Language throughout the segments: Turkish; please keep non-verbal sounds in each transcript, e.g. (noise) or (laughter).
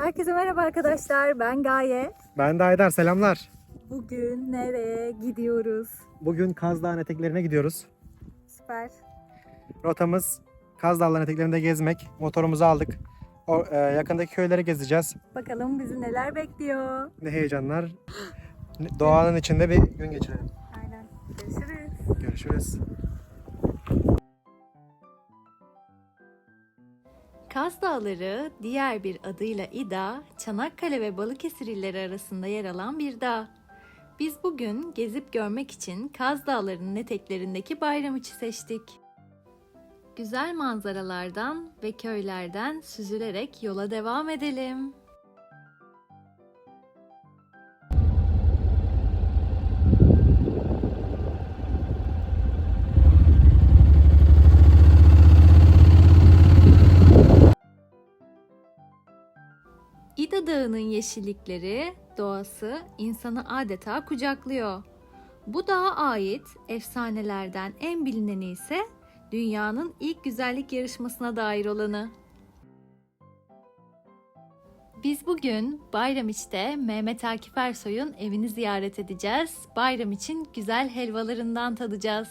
Herkese merhaba arkadaşlar. Ben Gaye. Ben de Haydar selamlar. Bugün nereye gidiyoruz? Bugün Kaz Dağı'nın eteklerine gidiyoruz. Süper. Rotamız Kaz Dağı'nın eteklerinde gezmek. Motorumuzu aldık. O, e, yakındaki köyleri gezeceğiz. Bakalım bizi neler bekliyor. Ne heyecanlar. (gasps) Doğanın içinde bir gün geçirelim. Aynen. Görüşürüz. Görüşürüz. Kaz Dağları diğer bir adıyla İda, Çanakkale ve Balıkesir illeri arasında yer alan bir dağ. Biz bugün gezip görmek için Kaz Dağları'nın eteklerindeki Bayramiç'i seçtik. Güzel manzaralardan ve köylerden süzülerek yola devam edelim. Dağı'nın yeşillikleri, doğası insanı adeta kucaklıyor. Bu dağa ait efsanelerden en bilineni ise dünyanın ilk güzellik yarışmasına dair olanı. Biz bugün Bayramiç'te Mehmet Akif Ersoy'un evini ziyaret edeceğiz. Bayram için güzel helvalarından tadacağız.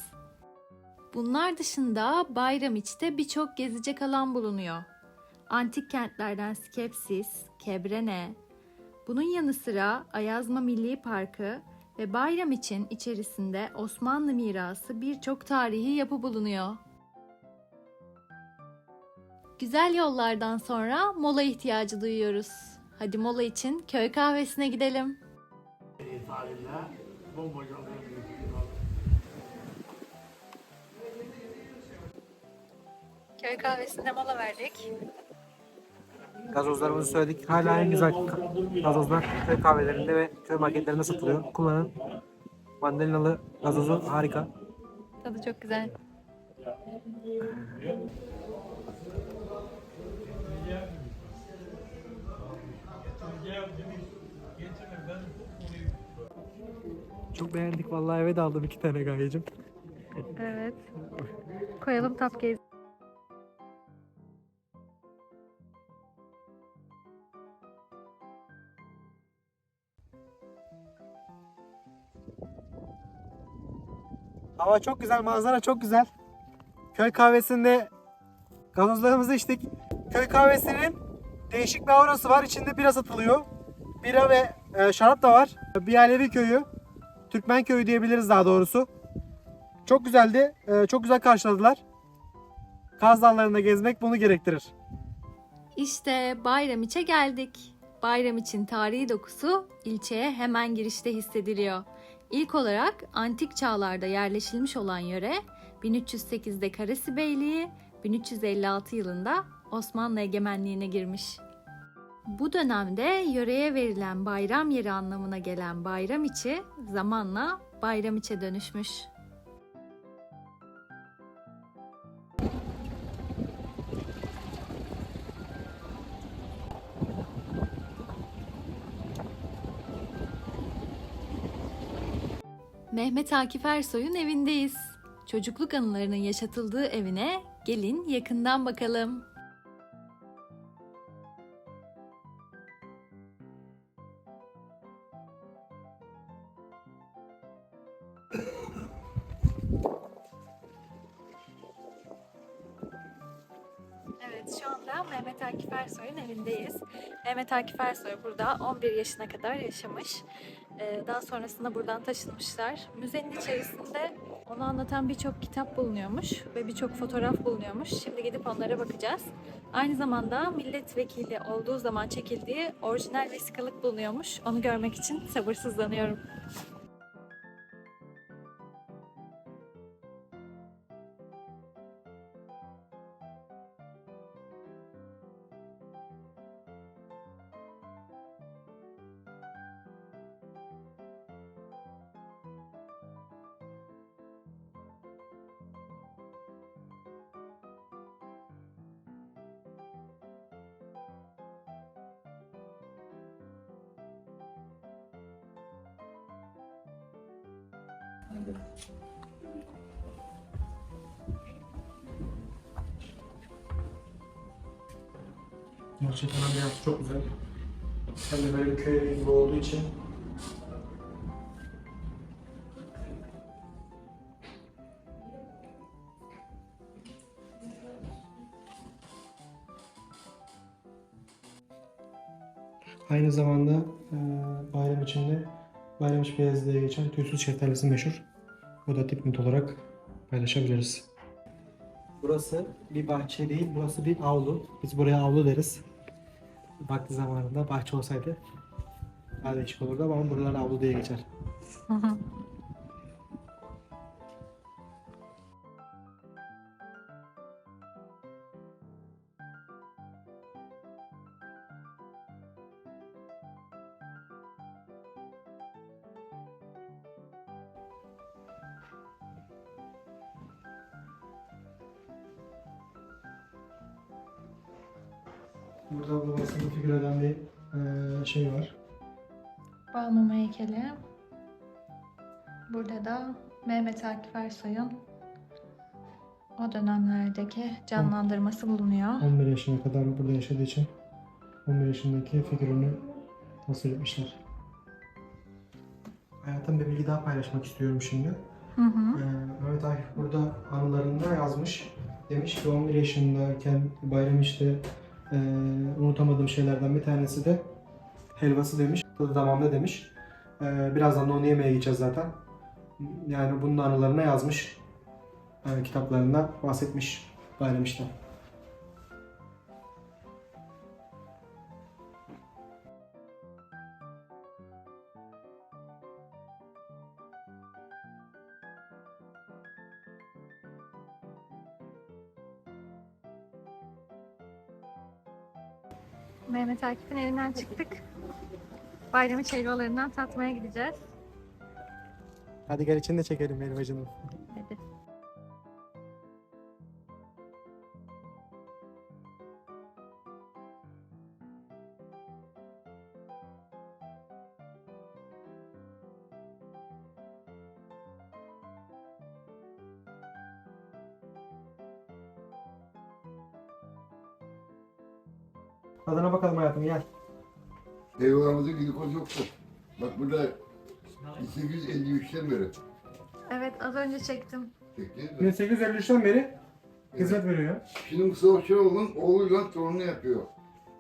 Bunlar dışında Bayramiç'te birçok gezecek alan bulunuyor antik kentlerden Skepsis, Kebrene, bunun yanı sıra Ayazma Milli Parkı ve Bayram için içerisinde Osmanlı mirası birçok tarihi yapı bulunuyor. Güzel yollardan sonra mola ihtiyacı duyuyoruz. Hadi mola için köy kahvesine gidelim. Köy kahvesinde mola verdik. Gazozlarımızı söyledik. Hala en güzel gazozlar köy kahvelerinde ve köy marketlerinde satılıyor. Kullanın. Mandalinalı gazozu harika. Tadı çok güzel. Çok beğendik vallahi eve de aldım iki tane gayecim. Evet. Koyalım tapkeyi. Hava çok güzel, manzara çok güzel. Köy kahvesinde gazozlarımızı içtik. Köy kahvesinin değişik bir aurası var. İçinde bira satılıyor. Bira ve e, şarap da var. Bir Alevi köyü. Türkmen köyü diyebiliriz daha doğrusu. Çok güzeldi. E, çok güzel karşıladılar. Kaz Dağları'nda gezmek bunu gerektirir. İşte Bayramiç'e geldik. Bayram için tarihi dokusu ilçeye hemen girişte hissediliyor. İlk olarak antik çağlarda yerleşilmiş olan yöre 1308'de Karasi Beyliği, 1356 yılında Osmanlı egemenliğine girmiş. Bu dönemde yöreye verilen bayram yeri anlamına gelen bayram içi zamanla bayram içe dönüşmüş. Mehmet Akif Ersoy'un evindeyiz. Çocukluk anılarının yaşatıldığı evine gelin yakından bakalım. Mehmet Akif Ersoy'un evindeyiz. Mehmet Akif Ersoy burada 11 yaşına kadar yaşamış. Ee, Daha sonrasında buradan taşınmışlar. Müzenin içerisinde onu anlatan birçok kitap bulunuyormuş ve birçok fotoğraf bulunuyormuş. Şimdi gidip onlara bakacağız. Aynı zamanda milletvekili olduğu zaman çekildiği orijinal vesikalık bulunuyormuş. Onu görmek için sabırsızlanıyorum. Gerçekten ambiyans çok güzel. Hem de böyle köy gibi olduğu için Aynı zamanda e, bayram içinde bayram içi beyaz diye geçen tüysüz şeftalisi meşhur. O da dipnot olarak paylaşabiliriz. Burası bir bahçe değil, burası bir avlu. Biz buraya avlu deriz. Vakti zamanında bahçe olsaydı daha değişik olurdu ama buralar avlu diye geçer. (laughs) Burada babasını figür eden bir eee, şey var. Balmumu heykeli. Burada da Mehmet Akif Ersoy'un o dönemlerdeki canlandırması bulunuyor. 11 yaşına kadar burada yaşadığı için 11 yaşındaki figürünü tasvir etmişler. Hayatım bir bilgi daha paylaşmak istiyorum şimdi. Hı hı. Ee, Mehmet Akif burada anılarında yazmış. Demiş ki 11 yaşındayken bayram işte e, unutamadığım şeylerden bir tanesi de helvası demiş. Tadı damağımda demiş. Ee, birazdan da onu yemeye gideceğiz zaten. Yani bunun anılarına yazmış. e, kitaplarında bahsetmiş bayram işte. Mehmet Akif'in evinden çıktık. Bayramı helvalarından tatmaya gideceğiz. Hadi gel içini de çekelim helvacının. Hadi. Tadına bakalım hayatım gel. Eyvallah glikoz yoktu. Bak burada 1853'ten beri Evet az önce çektim. çekti. 1853'ten beri hizmet veriyor. Şimdi Mustafa Şenol'un oğluyla torunu yapıyor.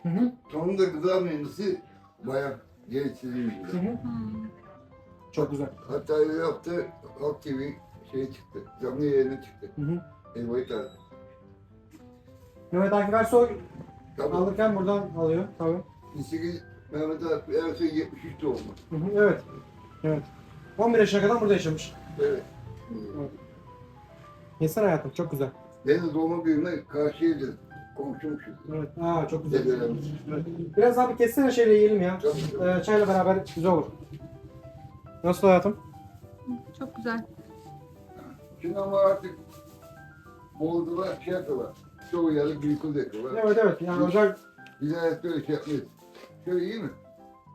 Hı hı. Torunu da gıda mühendisi bayağı geliştirdiğimiz Hı hı. Çok güzel. Hatta öyle yaptı, Halk TV şey çıktı, canlı yayına çıktı. Hı hı. Elbayı tarif. Mehmet Akif Ersoy Tabii. alırken buradan alıyor. Tabii. 18 Mehmet Akif Ersoy 73 doğumlu. Hı hı. Evet. Evet. 11 yaşına kadar burada yaşamış. Evet. Yesene hayatım çok güzel. Ben de doğma büyüme karşıydı. Komşumuşuz. Evet. Aa çok güzel. Dedelerimiz. Evet. Biraz abi kessene şeyle yiyelim ya. Tabii. Ee, çayla beraber güzel olur. Nasıl hayatım? Çok güzel. Şimdi ama artık Bolu'da şey yapıyorlar. Çoğu yerde glikoz yapıyorlar. Evet evet. Yani özel Biz hayat böyle şey yapmayız. Şöyle iyi mi?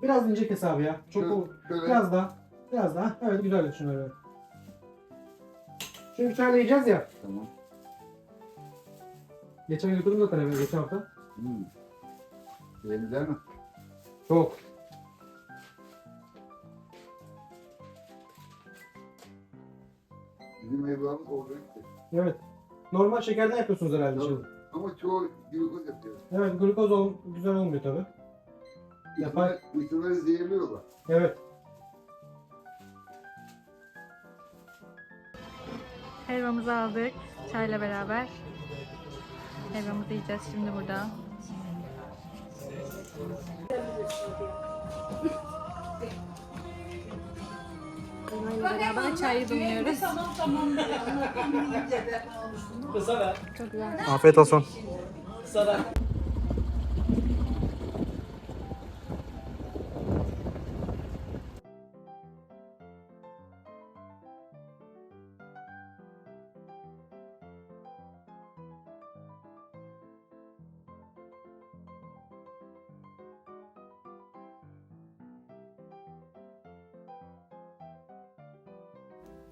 biraz ince kes abi ya. Çok Şöyle, o- şöyle Biraz daha. Biraz daha. Evet güzel düşün öyle. Şimdi çayla yiyeceğiz ya. Tamam. Geçen götürdüm zaten eve geçen hafta. Hmm. Beğendiler mi? Çok. Bizim evlamız işte. Evet. Normal şekerden yapıyorsunuz herhalde Tabii. şimdi. Ama çoğu glikoz yapıyor. Evet glukoz ol güzel olmuyor tabi. Yapar. İnsanlar, insanları zehirliyorlar. Evet. Helvamızı aldık çayla beraber. Helvamızı yiyeceğiz şimdi burada. Beraber çay yudumluyoruz. Çok güzel. Afiyet olsun.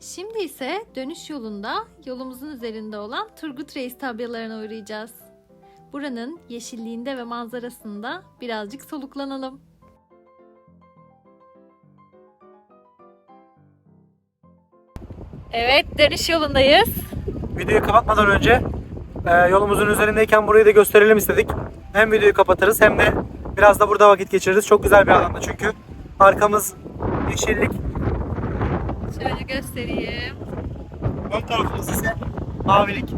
Şimdi ise dönüş yolunda yolumuzun üzerinde olan Turgut Reis tabyalarına uğrayacağız. Buranın yeşilliğinde ve manzarasında birazcık soluklanalım. Evet dönüş yolundayız. Videoyu kapatmadan önce e, yolumuzun üzerindeyken burayı da gösterelim istedik. Hem videoyu kapatırız hem de biraz da burada vakit geçiririz. Çok güzel bir alanda çünkü arkamız yeşillik, Şöyle göstereyim. Ön tarafımız ise mavilik.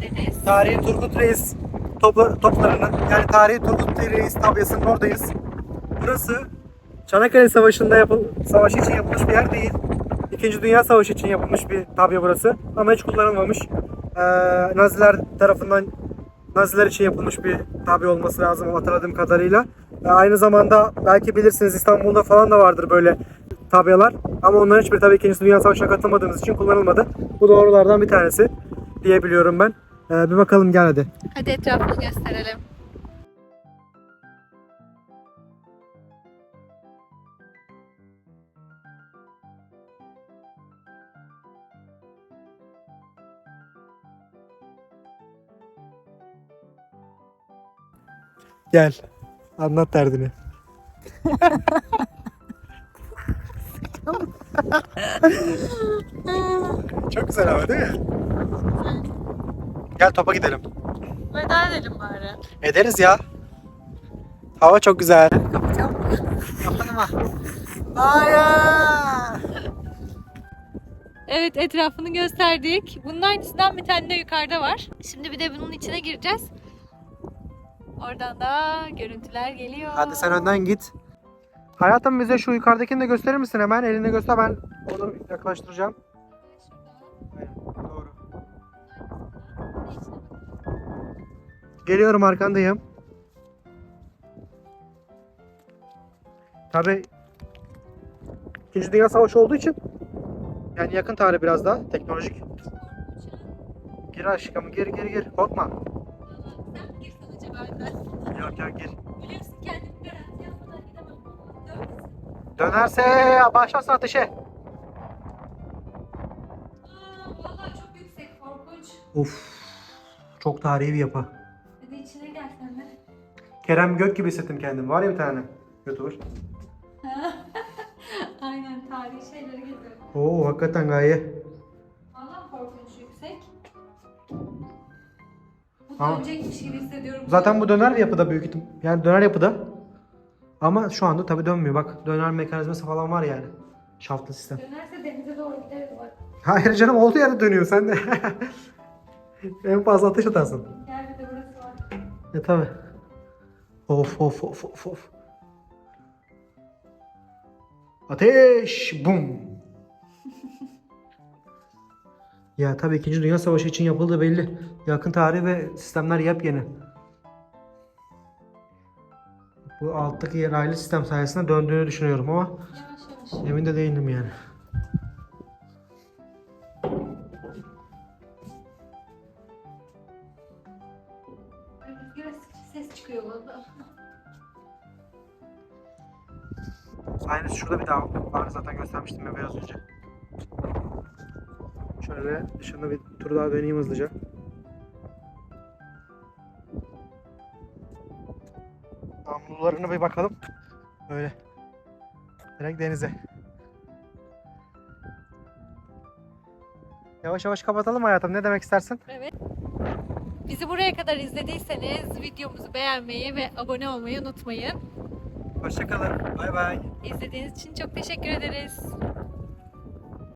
Deniz. Tarihi Turgut Reis topla, toplarının yani tarihi Turgut Reis tabyasının oradayız. Burası Çanakkale Savaşı'nda yapıl savaşı için yapılmış bir yer değil. İkinci Dünya Savaşı için yapılmış bir tabya burası. Ama hiç kullanılmamış. Ee, Naziler tarafından Naziler için yapılmış bir tabya olması lazım hatırladığım kadarıyla. Ee, aynı zamanda belki bilirsiniz İstanbul'da falan da vardır böyle tabyalar. Ama onların hiçbiri tabii İkinci Dünya Savaşı'na katılmadığımız için kullanılmadı. Bu doğrulardan bir tanesi diyebiliyorum ben. Ee, bir bakalım gel hadi. Hadi etrafını gösterelim. Gel. Anlat derdini. (laughs) Çok güzel ama değil mi? Gel topa gidelim. Veda edelim bari. Ederiz ya. Hava çok güzel. Evet etrafını gösterdik. Bunun aynısından bir tane de yukarıda var. Şimdi bir de bunun içine gireceğiz. Oradan da görüntüler geliyor. Hadi sen önden git. Hayatım bize şu yukarıdakini de gösterir misin hemen? Elini göster ben onu yaklaştıracağım. Aynen, doğru. Geliyorum arkandayım. Tabi İkinci Dünya Savaşı olduğu için yani yakın tarih biraz daha teknolojik. Gir aşkım gir gir gir korkma. Sen benden. Yok yok gir. Dönerse başlasın ateşe. Aa, vallahi çok yüksek korkunç. Of. Çok tarihi bir yapı. Hadi içine gel sen de. Kerem Gök gibi hissettim kendimi. Var ya bir tane YouTuber. (laughs) Aynen tarihi şeyleri geziyorum. Oo hakikaten gaye. Valla korkunç yüksek. Bu Ama- dönecekmiş gibi hissediyorum. Zaten bu döner yapıda büyük ihtim. Yani döner yapıda. Ama şu anda tabii dönmüyor. Bak döner mekanizması falan var yani. Şaftlı sistem. Dönerse denize doğru gideriz bak. Hayır canım olduğu yerde dönüyor sen de. (laughs) en fazla ateş atarsın. Gel bir de burası var. E tabi. Of of of of of. Ateş! Bum! (laughs) ya tabii 2. Dünya Savaşı için yapıldığı belli. Yakın tarih ve sistemler yepyeni. Bu alttaki raylı sistem sayesinde döndüğünü düşünüyorum ama Yavaş yavaş. emin de değilim yani. Rüzgara ses çıkıyor valla. Aynısı şurada bir daha var zaten göstermiştim ya biraz önce. Şöyle dışında bir tur daha döneyim hızlıca. Namlularına bir bakalım. Böyle. Direkt denize. Yavaş yavaş kapatalım hayatım. Ne demek istersin? Bizi buraya kadar izlediyseniz videomuzu beğenmeyi ve abone olmayı unutmayın. Hoşçakalın. Bay bay. İzlediğiniz için çok teşekkür ederiz.